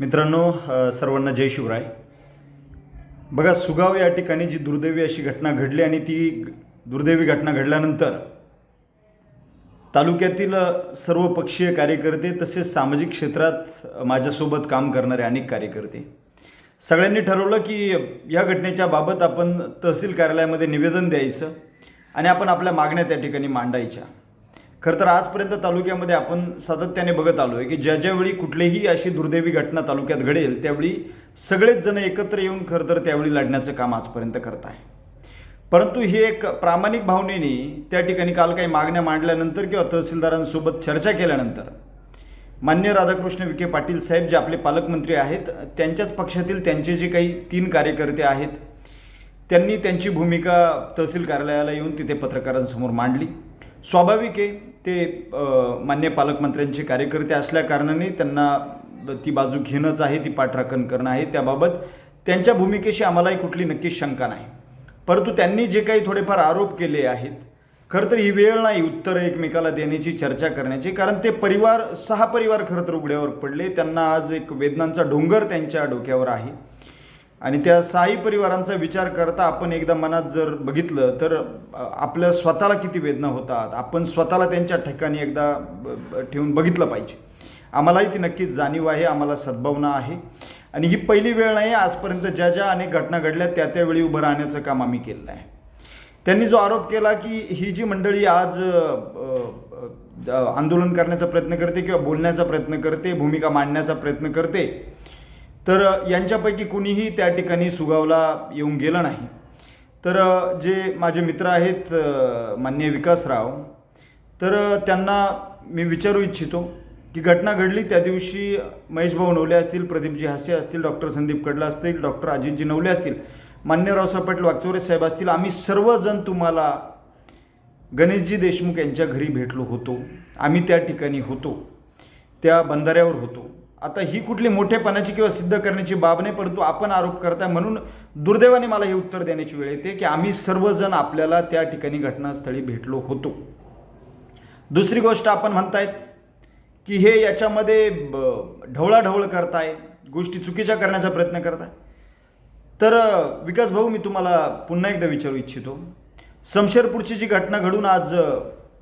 मित्रांनो सर्वांना जय शिवराय. बघा सुगाव या ठिकाणी जी दुर्दैवी अशी घटना घडली आणि ती दुर्दैवी घटना घडल्यानंतर तालुक्यातील सर्व पक्षीय कार्यकर्ते तसेच सामाजिक क्षेत्रात माझ्यासोबत काम करणारे अनेक कार्यकर्ते. सगळ्यांनी ठरवलं की या घटनेच्या बाबत आपण तहसील कार्यालयामध्ये निवेदन द्यायचं आणि आपण आपल्या मागण्या त्या ठिकाणी मांडायच्या. खरं तर आजपर्यंत तालुक्यामध्ये आपण सातत्याने बघत आलो आहे की ज्या ज्यावेळी कुठलीही अशी दुर्दैवी घटना तालुक्यात घडेल त्यावेळी सगळेच जण एकत्र येऊन खरं तर त्यावेळी लढण्याचं काम आजपर्यंत करत आहे. परंतु ही एक प्रामाणिक भावनेने त्या ठिकाणी काल काही मागण्या मांडल्यानंतर किंवा तहसीलदारांसोबत चर्चा केल्यानंतर मान्य राधाकृष्ण विखे पाटील साहेब जे आपले पालकमंत्री आहेत त्यांच्याच पक्षातील त्यांचे जे काही तीन कार्यकर्ते आहेत त्यांनी त्यांची भूमिका तहसील कार्यालयाला येऊन तिथे पत्रकारांसमोर मांडली. स्वाभाविक आहे ते मान्य पालकमंत्र्यांचे कार्यकर्ते असल्याकारणाने त्यांना ती बाजू घेणंच आहे ती पाठराखण करणं आहे. त्याबाबत त्यांच्या भूमिकेशी आम्हालाही कुठली नक्कीच शंका नाही. परंतु त्यांनी जे काही थोडेफार आरोप केले आहेत खरं तर ही वेळ नाही उत्तर एकमेकाला देण्याची चर्चा करण्याची कारण ते परिवार सहा परिवार खरं तर उघड्यावर पडले. त्यांना आज एक वेदनांचा डोंगर त्यांच्या डोक्यावर आहे. आणि त्या साई परिवारांचा विचार करता आपण एकदा मनात जर बघितलं तर आपल्या स्वतःला किती वेदना होतात. आपण स्वतःला त्यांच्या ठिकाणी एकदा ब- ब- ठेवून बघितलं पाहिजे. आम्हालाही ती नक्कीच जाणीव आहे आम्हाला सद्भावना आहे. आणि ही पहिली वेळ नाही आजपर्यंत ज्या ज्या अनेक घटना घडल्या त्या त्यावेळी उभं राहण्याचं काम आम्ही केलेलं आहे. त्यांनी जो आरोप केला की ही जी मंडळी आज आंदोलन करण्याचा प्रयत्न करते किंवा बोलण्याचा प्रयत्न करते भूमिका मांडण्याचा प्रयत्न करते तर यांच्यापैकी कुणीही त्या ठिकाणी सुगावला येऊन गेलं नाही. तर जे माझे मित्र आहेत मान्य माननीय विकासराव तर त्यांना मी विचारू इच्छितो की घटना घडली त्या दिवशी महेश भाऊ नवले असतील प्रदीपजी हास्य असतील डॉक्टर संदीप कडला असतील डॉक्टर अजितजी नवले असतील मान्य रावसाहेब पाटील वागचौरे साहेब असतील आम्ही सर्वजण तुम्हाला गणेशजी देशमुख यांच्या घरी भेटलो होतो. आम्ही त्या ठिकाणी होतो. त्या बंधाऱ्यावर होतो. आता ही कुठली मोठेपणाची किंवा सिद्ध करण्याची बाब नाही परंतु आपण आरोप करताय म्हणून दुर्दैवाने मला हे उत्तर देण्याची वेळ येते की आम्ही सर्वजण आपल्याला त्या ठिकाणी घटनास्थळी भेटलो होतो. दुसरी गोष्ट आपण म्हणतायत की हे याच्यामध्ये ब- ढवळाढवळ करताय गोष्टी चुकीच्या करण्याचा प्रयत्न करताय. तर विकास भाऊ मी तुम्हाला पुन्हा एकदा विचारू इच्छितो. समशेरपूरची जी घटना घडून आज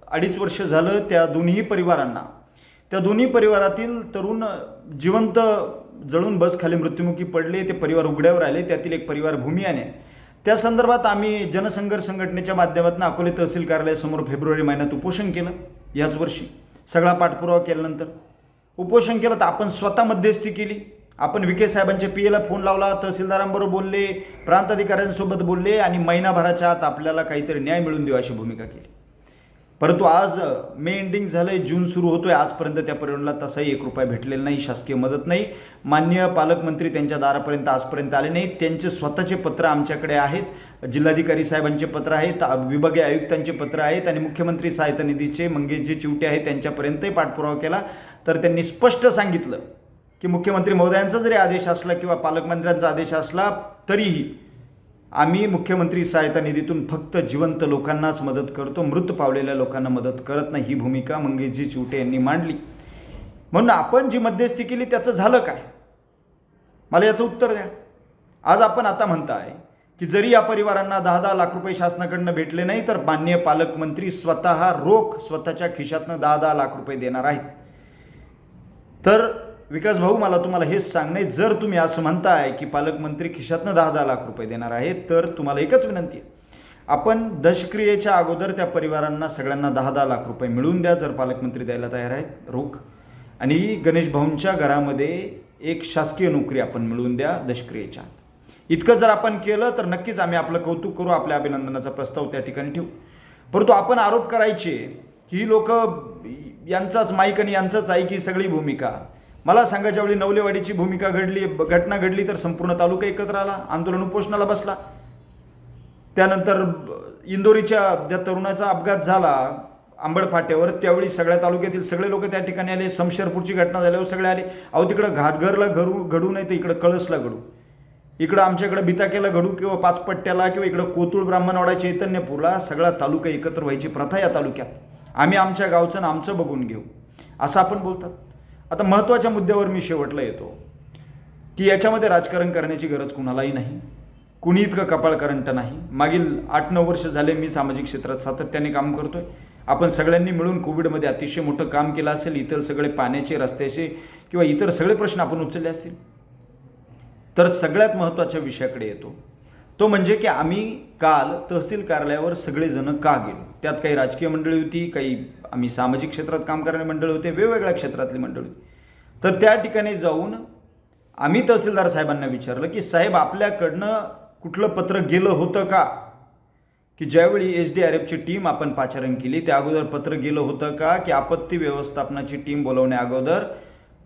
अडीच वर्ष झालं त्या दोन्ही परिवारांना त्या दोन्ही परिवारातील तरुण जिवंत जळून बस खाली मृत्युमुखी पडले ते परिवार उघड्यावर आले त्यातील एक परिवार भूमियाने. त्या संदर्भात आम्ही जनसंघर्ष संघटनेच्या माध्यमातून अकोले तहसील कार्यालयासमोर फेब्रुवारी महिन्यात उपोषण केलं याच वर्षी. सगळा पाठपुरावा केल्यानंतर. उपोषण केलं तर आपण स्वतः मध्यस्थी केली. आपण विखे साहेबांच्या पीएला फोन लावला तहसीलदारांबरोबर बोलले प्रांत अधिकाऱ्यांसोबत बोलले आणि महिनाभराच्या आत आपल्याला काहीतरी न्याय मिळून देऊ अशी भूमिका केली. परंतु आज मे एंडिंग झालंय जून सुरू होतोय आजपर्यंत त्या परिवाराला तसाही एक रुपया भेटलेला नाही शासकीय मदत नाही. मान्य पालकमंत्री त्यांच्या दारापर्यंत आजपर्यंत आले नाही त्यांचे स्वतःचे पत्र आमच्याकडे आहेत. जिल्हाधिकारी साहेबांचे पत्र आहेत विभागीय आयुक्तांचे पत्र आहेत आणि मुख्यमंत्री सहायता निधीचे मंगेशजी चिवटे आहेत त्यांच्यापर्यंतही पाठपुरावा केला. तर त्यांनी स्पष्ट सांगितलं की मुख्यमंत्री महोदयांचा जरी आदेश असला किंवा पालकमंत्र्यांचा आदेश असला तरीही आम्ही मुख्यमंत्री सहायता निधीतून फक्त जिवंत लोकांनाच मदत करतो. मृत पावलेल्या लोकांना मदत करत नाही ही भूमिका मंगेशजी चिवटे यांनी मांडली. म्हणून आपण जी मध्यस्थी केली त्याचं झालं काय? मला याचं उत्तर द्या. आज आपण आता म्हणताय की जरी या परिवारांना दहा दहा लाख रुपये शासनाकडनं भेटले नाही तर मान्य पालकमंत्री स्वतः रोख स्वतःच्या खिशातनं दहा दहा लाख रुपये देणार आहेत. तर विकास भाऊ मला तुम्हाला हेच सांगणे जर तुम्ही असं म्हणताय की पालकमंत्री खिशातनं दहा दहा लाख रुपये देणार आहेत तर तुम्हाला एकच विनंती आहे. आपण दशक्रियेच्या अगोदर त्या परिवारांना सगळ्यांना दहा दहा लाख रुपये मिळवून द्या जर पालकमंत्री द्यायला तयार आहेत. रोख. आणि गणेश भाऊंच्या घरामध्ये एक शासकीय नोकरी आपण मिळवून द्या दशक्रियेच्या इतकं जर आपण केलं तर नक्कीच आम्ही आपलं कौतुक करू आपल्या अभिनंदनाचा प्रस्ताव त्या ठिकाणी ठेवू. परंतु आपण आरोप करायचे ही लोक यांचाच माईक आणि यांचाच आहे की सगळी भूमिका. मला सांगा ज्यावेळी नवलेवाडीची भूमिका घडली घटना घडली तर संपूर्ण तालुका एकत्र आला आंदोलन उपोषणाला बसला. त्यानंतर इंदोरीच्या ज्या तरुणाचा अपघात झाला आंबड फाट्यावर. त्यावेळी सगळ्या तालुक्यातील सगळे लोक त्या ठिकाणी आले. समशेरपूरची घटना झाल्यावर सगळे आले. अहो तिकडं घाटघरला घडू घडू नाही तर इकडं कळसला घडू. इकडं आमच्याकडं बिताकेला घडू किंवा पाचपट्ट्याला किंवा इकडं कोतुळ ब्राह्मणवाडा चैतन्यपूरला सगळा तालुका एकत्र व्हायची प्रथा या तालुक्यात. आम्ही आमच्या गावचं आमचं बघून घेऊ. असं आपण बोलतात. आता महत्त्वाच्या मुद्द्यावर मी शेवटला येतो. की याच्यामध्ये राजकारण करण्याची गरज कुणालाही नाही. कुणी इतकं कपाळ करंट नाही. मागील आठ नऊ वर्ष झाले मी सामाजिक क्षेत्रात सातत्याने काम करतोय. आपण सगळ्यांनी मिळून कोविडमध्ये अतिशय मोठं काम केलं असेल इतर सगळे पाण्याचे रस्त्याचे किंवा इतर सगळे प्रश्न आपण उचलले असतील? तर सगळ्यात महत्त्वाच्या विषयाकडे येतो. तो म्हणजे की आम्ही काल तहसील कार्यालयावर सगळेजण का गेलो? त्यात काही राजकीय मंडळी होती काही आम्ही सामाजिक क्षेत्रात काम करणारे मंडळी होते वेगवेगळ्या क्षेत्रातली मंडळी होती. तर त्या ठिकाणी जाऊन आम्ही तहसीलदार साहेबांना विचारलं की साहेब आपल्याकडनं कुठलं पत्र गेलं होतं का? की ज्यावेळी एच डी आर एफची टीम आपण पाचारण केली त्या अगोदर पत्र गेलं होतं का की आपत्ती व्यवस्थापनाची टीम बोलवण्या अगोदर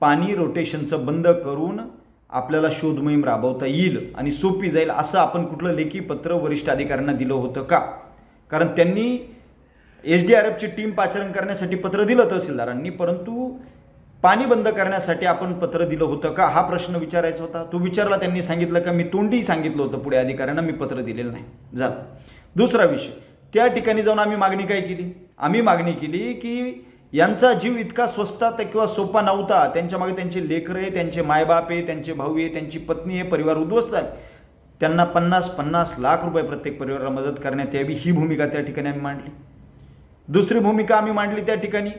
पाणी रोटेशनचं बंद करून आपल्याला शोध मोहीम राबवता येईल आणि सोपी जाईल असं आपण कुठलं लेखी पत्र वरिष्ठ अधिकाऱ्यांना दिलं होतं का? कारण त्यांनी एच डी आर एफची टीम पाचारण करण्यासाठी पत्र दिलं तहसीलदारांनी परंतु पाणी बंद करण्यासाठी आपण पत्र दिलं होतं का? हा प्रश्न विचारायचा होता. तो विचारला त्यांनी सांगितलं का? मी तोंडी सांगितलं होतं पुढे अधिकाऱ्यांना मी पत्र दिलेलं नाही. झालं. दुसरा विषय. त्या ठिकाणी जाऊन आम्ही मागणी काय केली? आम्ही मागणी केली की यांचा जीव इतका स्वस्तात किंवा सोपा नव्हता. त्यांच्या मागे त्यांचे लेकरं आहे त्यांचे मायबाप आहे त्यांचे भाऊ आहे त्यांची पत्नी आहे परिवार उद्ध्वस्त आहे. त्यांना पन्नास पन्नास लाख रुपये प्रत्येक परिवाराला मदत करण्यात यावी ही भूमिका त्या ठिकाणी आम्ही मांडली. दुसरी भूमिका आम्ही मांडली त्या ठिकाणी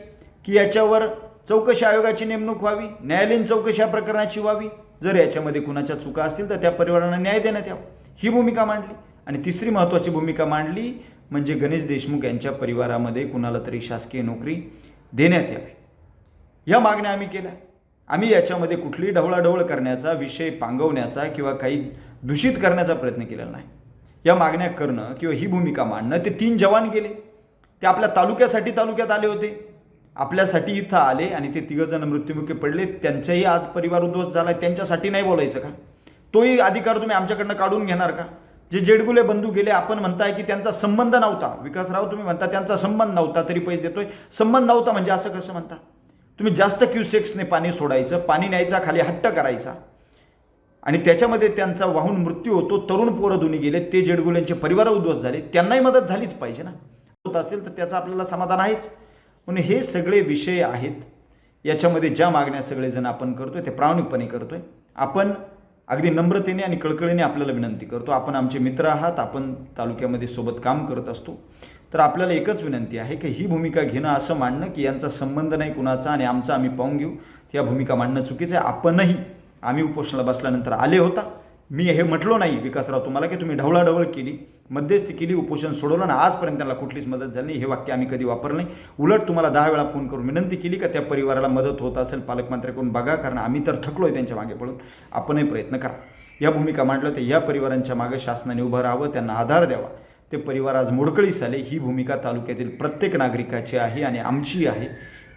की याच्यावर चौकशी आयोगाची नेमणूक व्हावी न्यायालयीन चौकशी या प्रकरणाची व्हावी. जर याच्यामध्ये कुणाच्या चुका असतील तर त्या परिवारांना न्याय देण्यात यावा. ही भूमिका मांडली. आणि तिसरी महत्त्वाची भूमिका मांडली म्हणजे गणेश देशमुख यांच्या परिवारामध्ये कुणाला तरी शासकीय नोकरी देण्यात यावी. या मागण्या आम्ही केल्या. आम्ही याच्यामध्ये कुठलीही ढवळाढवळ करण्याचा विषय पांगवण्याचा किंवा काही दूषित करण्याचा प्रयत्न केलेला नाही. या मागण्या करणं किंवा ही भूमिका मांडणं ते तीन जवान गेले. ते आपल्या तालुक्यासाठी तालुक्यात आले होते. आपल्यासाठी इथं आले आणि ते तिघजण मृत्युमुखी पडले. त्यांचाही आज परिवार उद्ध्वस्त झाला. त्यांच्यासाठी नाही बोलायचं का? तोही अधिकार तुम्ही आमच्याकडनं काढून घेणार का? जे जेडगुले बंधू गेले आपण म्हणताय की त्यांचा संबंध नव्हता. विकासराव तुम्ही म्हणता त्यांचा संबंध नव्हता तरी पैसे देतोय. संबंध नव्हता म्हणजे असं कसं म्हणता? तुम्ही जास्त क्युसेक्सने पाणी सोडायचं पाणी न्यायचा खाली हट्ट करायचा. आणि त्याच्यामध्ये त्यांचा वाहून मृत्यू होतो. तरुण पोरं दोन्ही गेले. ते जेडगुल्यांचे परिवार उद्ध्वस्त झाले. त्यांनाही मदत झालीच पाहिजे ना? होत असेल तर त्याचं आपल्याला समाधान आहेच. म्हणून हे सगळे विषय आहेत. याच्यामध्ये ज्या मागण्या सगळेजण आपण करतोय ते प्रामाणिकपणे करतोय. आपण अगदी नम्रतेने आणि कळकळीने आपल्याला विनंती करतो. आपण आमचे मित्र आहात आपण तालुक्यामध्ये सोबत काम करत असतो. तर आपल्याला एकच विनंती आहे की ही भूमिका घेणं असं मांडणं की यांचा संबंध नाही कुणाचा आणि आमचा आम्ही पाहून घेऊ. या भूमिका मांडणं चुकीचं आहे. आपणही आम्ही उपोषणाला बसल्यानंतर आले होता. मी हे म्हटलो नाही विकासराव तुम्हाला की तुम्ही ढवळाढवळ केली मध्यस्थी केली उपोषण सोडवलं आणि आजपर्यंत त्यांना कुठलीच मदत झाली नाही. हे वाक्य आम्ही कधी वापरलं नाही. उलट तुम्हाला दहा वेळा फोन करून विनंती केली का त्या परिवाराला मदत होत असेल पालकमंत्र्याकडून बघा कारण आम्ही तर थकलोय त्यांच्या मागे पडून आपणही प्रयत्न करा. या भूमिका मांडल्या तर या परिवारांच्या मागे शासनाने उभं राहावं त्यांना आधार द्यावा. ते परिवार आज मोडकळीस आले. ही भूमिका तालुक्यातील प्रत्येक नागरिकाची आहे आणि आमची आहे.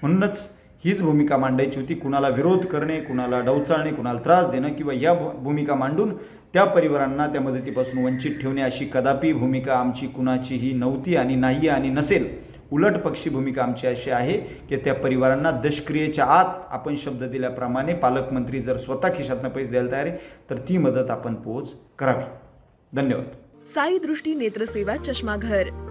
म्हणूनच हीच भूमिका मांडायची होती. कुणाला विरोध करणे कुणाला डवचाळणे कुणाला त्रास देणं किंवा या भूमिका मांडून त्या परिवारांना त्या मदतीपासून वंचित ठेवणे अशी कदापि भूमिका आमची कुणाचीही नव्हती आणि नाही आणि नसेल. उलट पक्षी भूमिका आमची अशी आहे की त्या परिवारांना दशक्रियेच्या आत आपण शब्द दिल्याप्रमाणे पालकमंत्री जर स्वतः खिशातनं पैसे द्यायला तयार आहे तर ती मदत आपण पोच करावी. धन्यवाद. साई दृष्टी नेत्रसेवा चष्माघर.